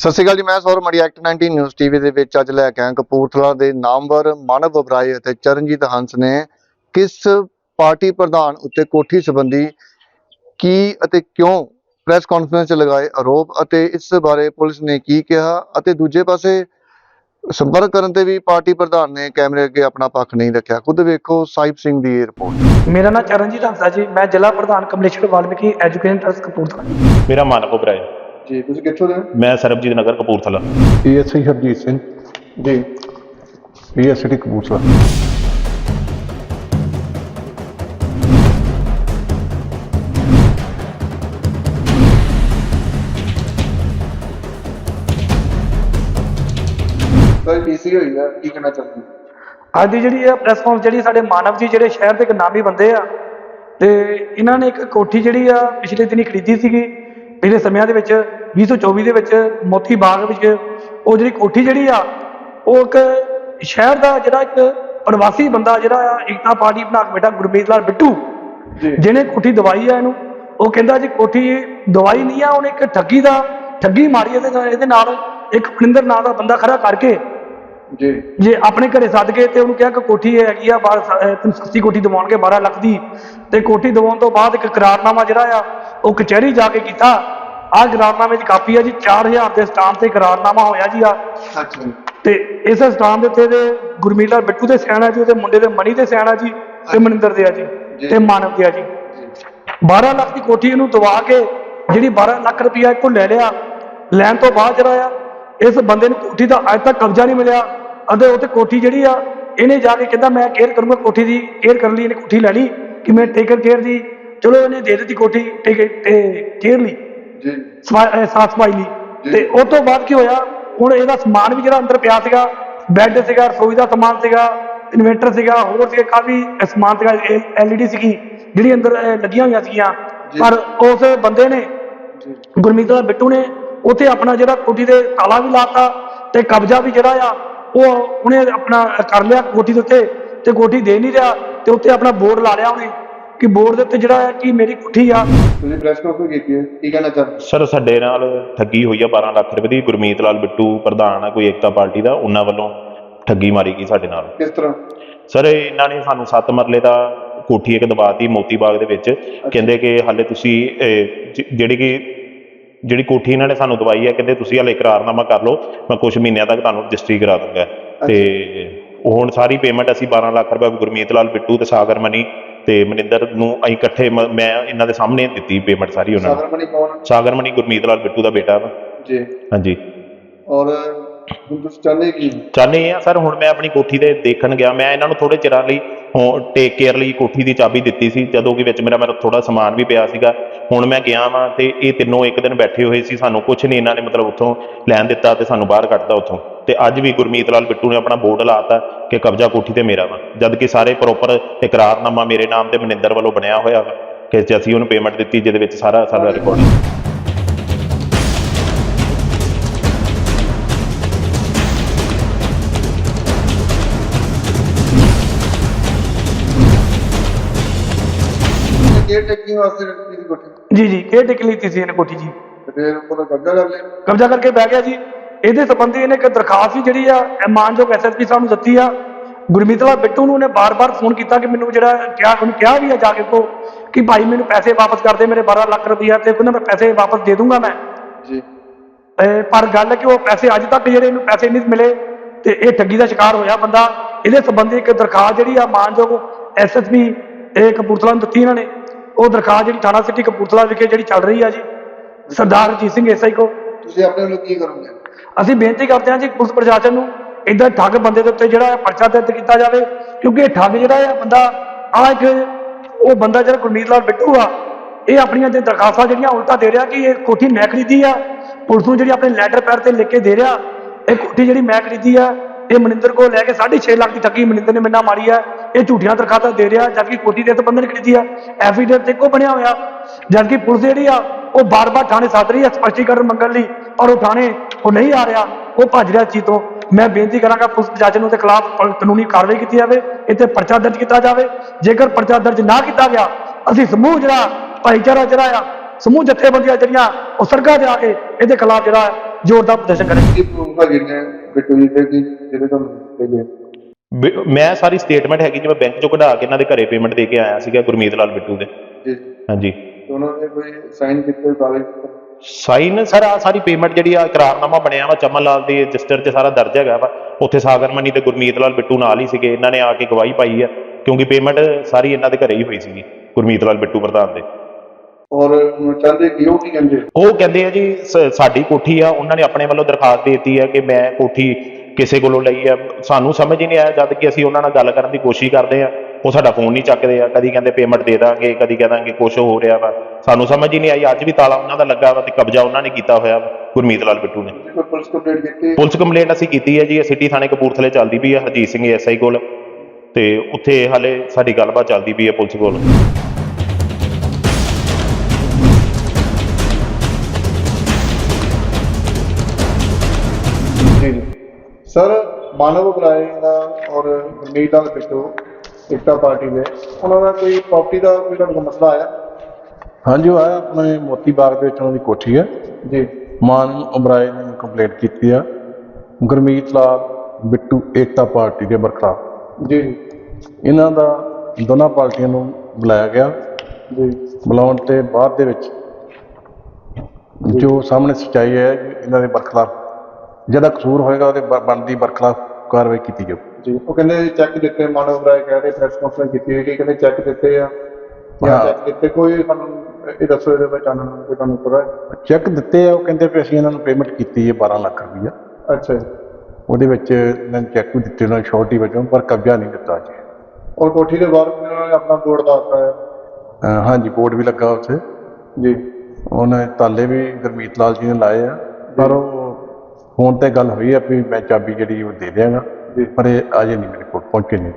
ਸਤਿ ਸ਼੍ਰੀ ਅਕਾਲ ਜੀ ਮੈਂ ਸੌਰਵ ਮੜੀ ਐਕਟ 19 ਨਿਊਜ਼ ਟੀਵੀ ਦੇ ਵਿੱਚ ਅੱਜ ਲੈ ਕੇ ਆਇਆ ਕਪੂਰਥਲਾ ਦੇ ਨਾਮਵਰ ਮਾਨਵ ਬਬਰਾਏ ਅਤੇ ਚਰਨਜੀਤ ਹੰਸ ਨੇ ਕਿਸ ਪਾਰਟੀ ਪ੍ਰਧਾਨ ਉੱਤੇ ਕੋਠੀ ਸੰਬੰਧੀ ਕੀ ਅਤੇ ਕਿਉਂ ਪ੍ਰੈਸ ਕਾਨਫਰੰਸ 'ਚ ਲਗਾਏ ਆਰੋਪ ਅਤੇ ਇਸ ਬਾਰੇ ਪੁਲਿਸ ਨੇ ਕੀ ਕਿਹਾ ਅਤੇ ਦੂਜੇ ਪਾਸੇ ਸੰਪਰਕ ਕਰਨ ਤੇ ਵੀ ਪਾਰਟੀ ਪ੍ਰਧਾਨ ਨੇ ਕੈਮਰੇ ਅੱਗੇ ਆਪਣਾ ਪੱਖ ਨਹੀਂ ਰੱਖਿਆ। ਖੁਦ ਵੇਖੋ ਸਾਹਿਬ ਸਿੰਘ ਦੀ ਰਿਪੋਰਟ ਮੇਰਾ ਨਾਮ ਚਰਨਜੀਤ ਹੰਸਾ ਜੀ ਮੈਂ ਜ਼ਿਲ੍ਹਾ ਪ੍ਰਧਾਨ ਕਮਲੇਸ਼ਵਰ ਵਾਲਮੀਕੀ ਐਜੂਕੇਸ਼ਨ ਟਰਸਟ ਕਪੂਰਥਲਾ। ਮੇਰਾ ਮਾਨਵ ਬਰਾਏ ਜੀ ਤੁਸੀਂ ਕਿੱਥੋਂ ਦੇ ਮੈਂ Sarabjit Nagar Kapurthala. ASI Harjit Singh. Ji. AST Kapurthala. Sir ਪੀਸੀ ਹੋਈ ਹੈ ਕੀ ਕਹਿਣਾ ਚਾਹੁੰਦੇ ਅੱਜ ਦੀ ਜਿਹੜੀ ਇਹ ਪ੍ਰੈਸ ਕਾਨਫਰੰਸ ਜਿਹੜੀ ਸਾਡੇ ਮਾਨਵ ਜੀ ਜਿਹੜੇ ਸ਼ਹਿਰ ਦੇ ਇੱਕ ਨਾਮੀ ਬੰਦੇ ਆ ਤੇ ਇਹਨਾਂ ਨੇ ਇੱਕ ਕੋਠੀ ਜਿਹੜੀ ਆ ਪਿਛਲੇ ਦਿਨੀ ਖਰੀਦੀ ਸੀਗੀ। ਪਿਛਲੇ ਸਮਿਆਂ ਦੇ ਵਿੱਚ 2024 ਦੇ ਵਿੱਚ ਮੋਤੀ ਬਾਗ ਵਿੱਚ ਉਹ ਜਿਹੜੀ ਕੋਠੀ ਜਿਹੜੀ ਆ ਉਹ ਇੱਕ ਸ਼ਹਿਰ ਦਾ ਜਿਹੜਾ ਇੱਕ ਪ੍ਰਵਾਸੀ ਬੰਦਾ ਜਿਹੜਾ ਆ ਏਕਤਾ ਪਾਰਟੀ ਬਣਾ ਕੇ ਬੈਠਾ ਗੁਰਮੀਤ ਲਾਲ ਬਿੱਟੂ। ਜਿਹਨੇ ਕੋਠੀ ਦਵਾਈ ਆ ਇਹਨੂੰ। ਉਹ ਕਹਿੰਦਾ ਜੀ ਕੋਠੀ ਦਵਾਈ ਨਹੀਂ ਆ ਉਹਨੇ ਇੱਕ ਠੱਗੀ ਦਾ ਠੱਗੀ ਮਾਰੀ ਇਹਦੇ ਨਾਲ ਇਹਦੇ ਨਾਲ ਇੱਕ ਮਨਿੰਦਰ ਨਾਂ ਦਾ ਬੰਦਾ ਖੜਾ ਕਰਕੇ। ਜੀ। ਜੇ ਆਪਣੇ ਘਰੇ ਸੱਦ ਕੇ ਤੇ ਉਹਨੂੰ ਕਿਹਾ ਕਿ ਕੋਠੀ ਹੈਗੀ ਆ ਬਾਹਰ ਤੈਨੂੰ ਸਸਤੀ ਕੋਠੀ ਦਿਵਾਉਣਗੇ 12 ਲੱਖ ਦੀ। ਤੇ ਕੋਠੀ ਦਿਵਾਉਣ ਤੋਂ ਬਾਅਦ ਇੱਕ ਕਰਾਰਨਾਮਾ ਜਿਹੜਾ ਆ ਉਹ ਕਚਹਿਰੀ ਜਾ ਕੇ ਕੀਤਾ। ਆਹ ਕਰਾਰਨਾਮੇ ਦੀ ਕਾਪੀ ਆ ਜੀ 4000 ਦੇ ਸਟਾਂਪ ਤੇ ਕਰਾਰਨਾਮਾ ਹੋਇਆ ਜੀ ਆ। ਅੱਛਾ ਜੀ। ਤੇ ਇਸ ਸਟਾਂਪ ਦੇ ਉੱਤੇ ਦੇ ਗੁਰਮੀਤ ਲਾਲ ਬਿੱਟੂ ਦੇ ਸਿਆਣਾ ਜੀ ਉਹਦੇ ਮੁੰਡੇ ਦੇ ਮਣੀ ਦੇ ਸਿਆਣਾ ਜੀ ਤੇ ਮਨਿੰਦਰ ਦੇ ਆ ਜੀ। ਤੇ ਮਾਨਵ ਦੇ ਆ ਜੀ। 12 ਲੱਖ ਦੀ ਕੋਠੀ ਇਹਨੂੰ ਦਵਾ ਕੇ ਜਿਹੜੀ 12 ਲੱਖ ਰੁਪਇਆ ਇੱਕੋ ਲੈ ਲਿਆ ਲੈਣ ਤੋਂ ਬਾਅਦ ਜਿਹੜਾ ਆ ਇਸ ਬੰਦੇ ਨੂੰ ਕੋਠੀ ਦਾ ਅੱਜ ਤੱਕ ਕਬਜ਼ਾ ਨਹੀਂ ਮਿਲਿਆ। ਅਤੇ ਉਹ ਤੇ ਕੋਠੀ ਜਿਹੜੀ ਆ ਇਹਨੇ ਜਾ ਕੇ ਕਹਿੰਦਾ ਮੈਂ ਕੇਅਰ ਕਰੂੰਗਾ ਕੋਠੀ ਦੀ ਕੇਅਰ ਕਰਨ ਲਈ ਇਹਨੇ ਕੋਠੀ ਲੈ ਲਈ ਕਿ ਮੈਂ ਟੇਕਰ ਕੇਅਰ ਦੀ ਚਲੋ ਇਹਨੇ ਦੇ ਦਿੱਤੀ ਕੋਠੀ ਟੇਕ ਤੇ ਕੇਅਰ ਲਈ ਜੀ ਸਫਾ- ਸਫ਼ਾਈ ਲਈ ਤੇ ਉਸ ਤੋਂ ਬਾਅਦ ਕੀ ਹੋਇਆ? ਹੁਣ ਇਹਦਾ ਸਮਾਨ ਵੀ ਜਿਹੜਾ ਅੰਦਰ ਪਿਆ ਸੀਗਾ ਬੈੱਡ ਸੀਗਾ ਰਸੋਈ ਦਾ ਸਮਾਨ ਸੀਗਾ ਇਨਵੇਟਰ ਸੀਗਾ ਹੋਰ ਸੀਗਾ ਕਾਫੀ ਸਮਾਨ ਸੀਗਾ ਐਲਈਡੀ ਸੀਗੀ ਜਿਹੜੀ ਅੰਦਰ ਲੱਗੀਆਂ ਹੋਈਆਂ ਸੀਗੀਆਂ। ਪਰ ਉਸ ਬੰਦੇ ਨੇ ਗੁਰਮੀਤ ਲਾਲ ਬਿੱਟੂ ਨੇ ਉੱਥੇ ਆਪਣਾ ਜਿਹੜਾ ਕੋਠੀ ਦੇ ਤਾਲਾ ਵੀ ਲਾਤਾ ਤੇ ਕਬਜ਼ਾ ਵੀ ਜਿਹੜਾ ਆ ਉਹ ਉਹਨੇ ਆਪਣਾ ਕਰ ਲਿਆ ਕੋਠੀ ਦੇ ਉੱਤੇ ਤੇ ਕੋਠੀ ਦੇ ਨਹੀਂ ਰਿਹਾ ਤੇ ਉੱਤੇ ਆਪਣਾ ਬੋਰਡ ਲਾ ਲਿਆ ਉਹਨੇ। ਕਿ ਬੋਰਡ ਦੇ ਉੱਤੇ ਜਿਹੜਾ ਹੈ ਕਿ ਮੇਰੀ ਕੋਠੀ ਆ। ਤੁਸੀਂ ਪ੍ਰੈਸ ਕਾਨਫਰੰਸ ਕੀਤੀ ਹੈ? ਕੀ ਕਹਿਣਾ ਚਾਹੁੰਦੇ ਸਰ ਸਾਡੇ ਨਾਲ ਠੱਗੀ ਹੋਈ ਆ 12 ਲੱਖ ਰੁਪਏ ਦੀ ਗੁਰਮੀਤ ਲਾਲ ਬਿੱਟੂ ਪ੍ਰਧਾਨ ਆ ਕੋਈ ਏਕਤਾ ਪਾਰਟੀ ਦਾ ਉਹਨਾਂ ਵੱਲੋਂ ਠੱਗੀ ਮਾਰੀ ਗਈ ਸਾਡੇ ਨਾਲ। ਕਿਸ ਤਰ੍ਹਾਂ? ਸਰ ਇਹਨਾਂ ਨੇ ਸਾਨੂੰ 7 ਮਰਲੇ ਦਾ ਕੋਠੀ ਇੱਕ ਦਵਾਤੀ ਮੋਤੀ ਬਾਗ ਦੇ ਵਿੱਚ ਕਹਿੰਦੇ ਕਿ ਹਾਲੇ ਤੁਸੀਂ ਜਿਹੜੀ ਕਿ ਜਿਹੜੀ ਕੋਠੀ ਇਹਨਾਂ ਨੇ ਸਾਨੂੰ ਦਵਾਈ ਹੈ ਕਹਿੰਦੇ ਤੁਸੀਂ ਹਾਲੇ ਇਕਰਾਰਨਾਮਾ ਕਰ ਲਓ ਮੈਂ ਕੁਝ ਮਹੀਨਿਆਂ ਤੱਕ ਤੁਹਾਨੂੰ ਰਜਿਸਟਰੀ ਕਰਾ ਦੂੰਗਾ। ਤੇ ਹੁਣ ਸਾਰੀ ਪੇਮੈਂਟ ਅਸੀਂ 12 ਲੱਖ ਰੁਪਏ ਗੁਰਮੀਤ ਲਾਲ ਬਿੱਟੂ ਤੇ ਸਾਗਰ ਮਨੀ ਤੇ ਮਨਿੰਦਰ ਨੂੰ ਅਸੀਂ ਇਕੱਠੇ ਮ- ਮੈਂ ਇਹਨਾਂ ਦੇ ਸਾਹਮਣੇ ਦਿੱਤੀ ਪੇਮੈਂਟ ਸਾਰੀ ਉਹਨਾਂ ਨੂੰ। ਸਾਗਰਮਣੀ ਕੌਣ ਸਾਗਰ ਮਨੀ ਗੁਰਮੀਤ ਲਾਲ ਬਿੱਟੂ ਦਾ ਬੇਟਾ ਵਾ। ਜੀ। ਹਾਂਜੀ। ਔਰ ਹੁਣ ਤੁਸੀਂ ਚਾਹੁੰਦੇ ਕੀ? ਚਾਹੁੰਦੇ ਆ, ਸਰ, ਹੁਣ ਮੈਂ ਆਪਣੀ ਕੋਠੀ ਤੇ ਦੇਖਣ ਗਿਆ। ਮੈਂ ਇਹਨਾਂ ਨੂੰ ਥੋੜੇ ਚਿਰਾਂ ਲਈ ਟੇਕ ਕੇਅਰ ਲਈ ਕੋਠੀ ਦੀ ਚਾਬੀ ਦਿੱਤੀ ਸੀ, ਜਦੋਂ ਕਿ ਵਿੱਚ ਮੇਰਾ ਮੇਰਾ ਥੋੜਾ ਸਮਾਨ ਵੀ ਪਿਆ ਸੀਗਾ। ਹੁਣ ਮੈਂ ਗਿਆ ਵਾਂ ਤੇ ਇਹ ਤਿੰਨੋਂ ਇੱਕ ਦਿਨ ਬੈਠੇ ਹੋਏ ਸੀ। ਸਾਨੂੰ ਕੁਝ ਨਹੀਂ ਇਹਨਾਂ ਨੇ ਮਤਲਬ ਉੱਥੋਂ ਲੈਣ ਦਿੱਤਾ ਤੇ ਸਾਨੂੰ ਬਾਹਰ ਕੱਢਤਾ ਉੱਥੋਂ। ਤੇ ਅੱਜ ਵੀ ਗੁਰਮੀਤ ਲਾਲ ਬਿੱਟੂ ਨੇ ਆਪਣਾ ਬੋਰਡ ਲਾਤਾ ਕਿ ਕਬਜ਼ਾ ਕੋਠੀ ਤੇ ਮੇਰਾ ਵਾ। ਜਦ ਕਿ ਸਾਰੇ ਪ੍ਰੋਪਰ ਇਕਰਾਰਨਾਮਾ ਮੇਰੇ ਨਾਮ ਤੇ ਮਨਿੰਦਰ ਵੱਲੋਂ ਬਣਿਆ ਹੋਇਆ ਵਾ, ਕਿ ਅਸੀਂ ਉਹਨੂੰ ਪੇਮੈਂਟ ਦਿੱਤੀ, ਜਿਹਦੇ ਵਿੱਚ ਸਾਰਾ ਸਾਡਾ ਰਿਕਾਰਡ ਕੇਅਰ ਟੇਕਿੰਗ ਵਾਸਤੇ ਰੱਖੀ ਸੀ ਕੋਠੀ? ਜੀ ਜੀ ਕੇਅਰ ਟੇਕ ਲਈ ਸੀ ਇਹਨੇ ਕੋਠੀ ਜੀ? ਤੇ ਫਿਰ ਉਹਦਾ ਕਬਜ਼ਾ ਕਰ ਲਿਆ? ਕਬਜ਼ਾ ਕਰਕੇ ਬਹਿ ਗਿਆ ਜੀ। ਇਹਦੇ ਸੰਬੰਧੀ ਇਹਨੇ ਇੱਕ ਦਰਖਾਸਤ ਵੀ ਜਿਹੜੀ ਆ ਮਾਨਯੋਗ ਐਸਐਸਪੀ ਸਾਹਿਬ ਨੂੰ ਦਿੱਤੀ ਆ। ਗੁਰਮੀਤ ਲਾਲ ਬਿੱਟੂ ਨੂੰ ਨੇ ਬਾਰ-ਬਾਰ ਫੋਨ ਕੀਤਾ ਕਿ ਮੈਨੂੰ ਜਿਹੜਾ ਕਿਹਾ ਉਹਨੂੰ ਕਿਹਾ ਵੀ ਆ ਜਾ ਕੇ ਕੋ ਕਿ ਭਾਈ ਮੈਨੂੰ ਪੈਸੇ ਵਾਪਸ ਕਰ ਦੇ ਮੇਰੇ 12 ਲੱਖ ਰੁਪਈਆ ਤੇ ਕਹਿੰਦਾ ਮੈਂ ਪੈਸੇ ਵਾਪਸ ਦੇ ਦੂੰਗਾ ਮੈਂ। ਜੀ। ਪਰ ਗੱਲ ਹੈ ਕਿ ਉਹ ਪੈਸੇ ਅੱਜ ਤੱਕ ਜਿਹੜੇ ਇਹਨੂੰ ਪੈਸੇ ਨਹੀਂ ਮਿਲੇ ਤੇ ਇਹ ਠੱਗੀ ਦਾ ਸ਼ਿਕਾਰ ਹੋਇਆ ਬੰਦਾ। ਇਹਦੇ ਸੰਬੰਧੀ ਇੱਕ ਦਰਖਾਸਤ ਜਿਹੜੀ ਆ ਮਾਨਯੋਗ ਐਸਐਸਪੀ ਇਹ ਕਪੂਰਥਲਾ ਨੂੰ ਦਿੱਤੀ ਇਹਨਾਂ ਨੇ। ਉਹ ਦਰਖਾਸਤ ਜਿਹੜੀ ਥਾਣਾ ਸਿਟੀ ਕਪੂਰਥਲਾ ਵਿਖੇ ਜਿਹੜੀ ਚੱਲ ਰਹੀ ਆ ਜੀ ਸਰਦਾਰ ਰਜੀਤ ਸਿੰਘ ਐਸਆਈ ਕੋ ਤੁਸੀਂ ਆਪਣੇ ਵੱਲੋਂ ਕੀ ਕਰੋਗੇ? ਅਸੀਂ ਬੇਨਤੀ ਕਰਦੇ ਹਾਂ ਜੀ ਪੁਲਿਸ ਪ੍ਰਸ਼ਾਸਨ ਨੂੰ ਇਦਾਂ ਠੱਗ ਬੰਦੇ ਦੇ ਉੱਤੇ ਜਿਹੜਾ ਪਰਚਾ ਦਰਜ ਕੀਤਾ ਜਾਵੇ ਕਿਉਂਕਿ ਇਹ ਠੱਗ ਜਿਹੜਾ ਹੈ ਬੰਦਾ ਆ ਇੱਕ ਉਹ ਬੰਦਾ ਜਿਹੜਾ ਗੁਰਮੀਤ ਲਾਲ ਬਿੱਟੂ ਆ ਇਹ ਆਪਣੀਆਂ ਜੇ ਦਰਖਾਸਤਾਂ ਜਿਹੜੀਆਂ ਉਲਟਾ ਦੇ ਰਿਹਾ ਕਿ ਇਹ ਕੋਠੀ ਮੈਂ ਖਰੀਦੀ ਆ ਪੁਲਿਸ ਨੂੰ ਜਿਹੜੀ ਆਪਣੇ ਲੈਟਰ ਪੈਡ ਤੇ ਲਿਖ ਕੇ ਦੇ ਰਿਹਾ ਇਹ ਕੋਠੀ ਜਿਹੜੀ ਮੈਂ ਖਰੀਦੀ ਆ ਇਹ ਮਨਿੰਦਰ ਕੋਲ ਲੈ ਕੇ 6.5 ਲੱਖ ਦੀ ਠੱਗੀ ਮਨਿੰਦਰ ਨੇ ਮੈਨਾਂ ਮਾਰੀ ਆ। ਇਹ ਝੂਠੀਆਂ ਦਰਖਾਸਤਾਂ ਦੇ ਰਿਹਾ, ਜਦਕਿ ਕੋਠੀ ਦੇ ਤਾਂ ਖਰੀਦੀ ਆ। ਐਫੀਡੇਵਿਟ ਤੇ ਕੋ ਬਣਿਆ ਹੋਇਆ। ਜਦਕਿ ਪੁਲਿਸ ਜਿਹੜੀ ਆ, ਉਹ ਬਾਰ-ਬਾਰ ਥਾਣੇ ਸੱਦ ਰਹੀ ਆ, ਸਪਸ਼ਟੀਕਰਨ ਮੰਗਣ ਲਈ ਪਰ ਉਹ ਥਾਣੇ ਉਹ ਨਹੀਂ ਆ ਰਿਹਾ, ਉਹ ਭੱਜ ਰਿਹਾ ਇਸ ਚੀਜ਼ ਤੋਂ। ਮੈਂ ਬੇਨਤੀ ਕਰਾਂਗਾ ਪੁਲਿਸ ਪ੍ਰਸ਼ਾਸਨ ਨੂੰ ਤੇ ਖਿਲਾਫ ਕਾਨੂੰਨੀ ਕਾਰਵਾਈ ਕੀਤੀ ਜਾਵੇ, ਇੱਥੇ ਪਰਚਾ ਦਰਜ ਕੀਤਾ ਜਾਵੇ। ਜੇਕਰ ਪਰਚਾ ਦਰਜ ਨਾ ਕੀਤਾ ਗਿਆ, ਅਸੀਂ ਸਮੂਹ ਜਿਹੜਾ, ਭਾਈਚਾਰਾ ਜਿਹੜਾ ਆ, ਸਮੂਹ ਜਥੇਬੰਦੀਆਂ ਜਿਹੜੀਆਂ, ਉਹ ਸੜਕਾਂ ਤੇ ਆ ਕੇ ਇਹਦੇ ਖਿਲਾਫ ਜਿਹੜਾ ਜ਼ੋਰਦਾਰ ਪ੍ਰਦਰਸ਼ਨ ਕਰੇ ਕੀ ਪ੍ਰੂਫ ਹੈਗੇ ਬਿੱਟੂ ਜੀ ਦੇ ਕਿ ਜਿਹੜੇ ਤੁਹਾਨੂੰ ਦਿੱਤੇ ਗਏ? ਬਿ- ਮੈਂ ਸਾਰੀ ਸਟੇਟਮੈਂਟ ਹੈਗੀ ਜਿਵੇਂ ਬੈਂਕ ਚੋਂ ਕਢਾ ਕੇ ਇਹਨਾਂ ਦੇ ਘਰੇ ਪੇਮੈਂਟ ਦੇ ਕੇ ਆਇਆ ਸੀਗਾ ਗੁਰਮੀਤ ਲਾਲ ਬਿੱਟੂ ਦੇ। ਜੀ। ਹਾਂਜੀ। ਤੇ ਉਹਨਾਂ ਨੇ ਕੋਈ ਸਾਈਨ ਕੀਤੇ ਕਾਗਜ਼? ਸਾਈਨ ਸਰ ਆ ਸਾਰੀ ਪੇਮੈਂਟ ਜਿਹੜੀ ਆ ਇਕਰਾਰਨਾਮਾ ਬਣਿਆ ਵਾ ਚਮਨ ਲਾਲ ਦੇ ਰਜਿਸਟਰ 'ਚ ਸਾਰਾ ਦਰਜ ਹੈਗਾ ਵਾ। ਉੱਥੇ ਸਾਗਰ ਮਨੀ ਤੇ ਗੁਰਮੀਤ ਲਾਲ ਬਿੱਟੂ ਨਾਲ ਹੀ ਸੀਗੇ। ਇਹਨਾਂ ਨੇ ਆ ਕੇ ਗਵਾਹੀ ਪਾਈ ਆ ਕਿਉਂਕਿ ਪੇਮੈਂਟ ਸਾਰੀ ਇਹਨਾਂ ਦੇ ਘਰੇ ਹੀ ਹੋਈ ਸੀਗੀ ਗੁਰਮੀਤ ਲਾਲ ਬਿੱਟੂ ਪ੍ਰਧਾਨ ਦੇ। ਔਰ ਚਾਹੁੰਦੇ ਕਿ ਉਹ ਕੀ ਕਹਿੰਦੇ ਉਹ ਕਹਿੰਦੇ ਆ ਜੀ ਸਾਡੀ ਕੋਠੀ ਆ ਉਹਨਾਂ ਨੇ ਆਪਣੇ ਵੱਲੋਂ ਦਰਖਾਸਤ ਦਿੱਤੀ ਆ ਕਿ ਮੈਂ ਕੋਠੀ ਕਿਸੇ ਕੋਲੋਂ ਲਈ ਆ। ਸਾਨੂੰ ਸਮਝ ਹੀ ਨਹੀਂ ਆਇਆ ਜਦ ਕਿ ਅਸੀਂ ਉਹਨਾਂ ਨਾਲ ਗੱਲ ਕਰਨ ਦੀ ਕੋਸ਼ਿਸ਼ ਕਰਦੇ ਆ। ਉਹ ਸਾਡਾ ਫੋਨ ਨਹੀਂ ਚੱਕਦੇ ਆ। ਕਦੀ ਕਹਿੰਦੇ ਪੇਮੈਂਟ ਦੇ ਦਾਂਗੇ ਕਦੀ ਕਹਿ ਦਾਂਗੇ ਕੁਛ ਹੋ ਰਿਹਾ ਵਾ। ਸਾਨੂੰ ਸਮਝ ਹੀ ਨਹੀਂ ਆਈ ਅੱਜ ਵੀ ਤਾਲਾ ਉਹਨਾਂ ਦਾ ਲੱਗਾ ਵਾ ਤੇ ਕਬਜ਼ਾ ਉਹਨਾਂ ਨੇ ਕੀਤਾ ਹੋਇਆ ਗੁਰਮੀਤ ਲਾਲ ਬਿੱਟੂ ਨੇ। ਤੁਸੀਂ ਕੋਈ ਪੁਲਿਸ ਕੰਪਲੇਂਟ ਕੀਤੀ ਪੁਲਿਸ ਕੰਪਲੇਂਟ ਅਸੀਂ ਕੀਤੀ ਹੈ ਜੀ ਇਹ ਸਿਟੀ ਥਾਣੇ ਕਪੂਰਥਲੇ ਚੱਲਦੀ ਪਈ ਹੈ ਹਰਜੀਤ ਸਿੰਘ ਐਸਆਈ ਕੋਲ। ਤੇ ਉੱਥੇ ਹਾਲੇ ਸਾਡੀ ਗੱਲਬਾਤ ਚੱਲਦੀ ਪਈ ਹੈ ਪੁਲਿਸ ਕੋਲ। ਸਰ ਮਾਨਵ ਬਰਾਏ ਦਾ ਔਰ ਗੁਰਮੀਤ ਲਾਲ ਬਿੱਟੂ ਇਕਤਾ ਪਾਰਟੀ ਦੇ। ਉਹਨਾਂ ਦਾ ਕੋਈ ਪ੍ਰਾਪਰਟੀ ਦਾ ਕੋਈ ਤੁਹਾਡਾ ਮਸਲਾ ਆਇਆ? ਹਾਂਜੀ ਉਹ ਆਇਆ ਆਪਣੇ ਮੋਤੀ ਬਾਗ ਦੇ ਵਿੱਚ ਉਹਨਾਂ ਦੀ ਕੋਠੀ ਹੈ। ਜੀ। ਮਾਨ ਉਬਰਾਏ ਨੇ ਕੰਪਲੇਂਟ ਕੀਤੀ ਆ। ਗੁਰਮੀਤ ਲਾਲ ਬਿੱਟੂ ਏਕਤਾ ਪਾਰਟੀ ਦੇ ਬਰਖਲਾਫ। ਜੀ। ਇਹਨਾਂ ਦਾ ਦੋਨਾਂ ਪਾਰਟੀਆਂ ਨੂੰ ਬੁਲਾਇਆ ਗਿਆ। ਜੀ। ਬੁਲਾਉਣ ਤੇ ਬਾਅਦ ਦੇ ਵਿੱਚ ਜੋ ਸਾਹਮਣੇ ਸੱਚਾਈ ਹੈ ਇਹਨਾਂ ਦੇ ਬਰਖਲਾਫ ਜਿਹਦਾ ਕਸੂਰ ਹੋਏਗਾ ਉਹਦੇ ਬ- ਬਣਦੀ ਬਰਖਲਾਫ ਕਾਰਵਾਈ ਕੀਤੀ ਜਾਊ। ਜੀ ਉਹ ਕਹਿੰਦੇ ਚੈੱਕ ਦਿੱਤੇ ਮਾਨਵ ਬਰਾਏ ਕਹਿ ਰਹੇ ਪ੍ਰੈਸ ਕਾਨਫਰੰਸ ਕੀਤੀ ਹੋਈ ਕਿ ਕਹਿੰਦੇ ਚੈੱਕ ਦਿੱਤੇ ਆ। ਜਾਂ ਹਾਂ। ਚੈੱਕ ਦਿੱਤੇ ਕੋਈ ਸਾਨੂੰ ਇਹ ਦੱਸੋ ਇਹਦੇ ਵਿੱਚ ਆਨੰਦ ਕੋਈ ਤੁਹਾਨੂੰ ਪਤਾ ਹੈ। ਚੈੱਕ ਦਿੱਤੇ ਆ ਉਹ ਕਹਿੰਦੇ ਵੀ ਅਸੀਂ ਇਹਨਾਂ ਨੂੰ ਪੇਮੈਂਟ ਕੀਤੀ ਹੈ 12 ਲੱਖ ਰੁਪਈਆ। ਅੱਛਾ ਜੀ। ਉਹਦੇ ਵਿੱਚ ਇਹਨਾਂ ਨੇ ਚੈੱਕ ਵੀ ਦਿੱਤੇ ਉਹਨਾਂ ਨੂੰ ਸ਼ੋਰਟੀ ਵਜੋਂ ਪਰ ਕਬਜ਼ਾ ਨਹੀਂ ਦਿੱਤਾ ਜੀ ਔਰ ਕੋਠੀ ਦੇ ਬਾਹਰ ਵੀ ਉਹਨਾਂ ਨੇ ਆਪਣਾ ਬੋਰਡ ਲਾਤਾ ਹੈ। ਅਹ ਹਾਂਜੀ ਬੋਰਡ ਵੀ ਲੱਗਾ ਉੱਥੇ। ਜੀ। ਉਹਨਾਂ ਨੇ ਤਾਲੇ ਵੀ ਗੁਰਮੀਤ ਲਾਲ ਜੀ ਨੇ ਲਾਏ ਆ ਪਰ ਉਹ ਫੋਨ ਤੇ ਗੱਲ ਹੋਈ ਆ ਵੀ ਮੈਂ ਚਾਬੀ ਜਿਹੜੀ ਉਹ ਦੇ ਦਿਆਂਗਾ। ਪਰ ਇਹ ਅਜੇ ਨਹੀਂ ਮੇਰੇ ਕੋਲ ਪਹੁੰਚੇ ਨਹੀਂ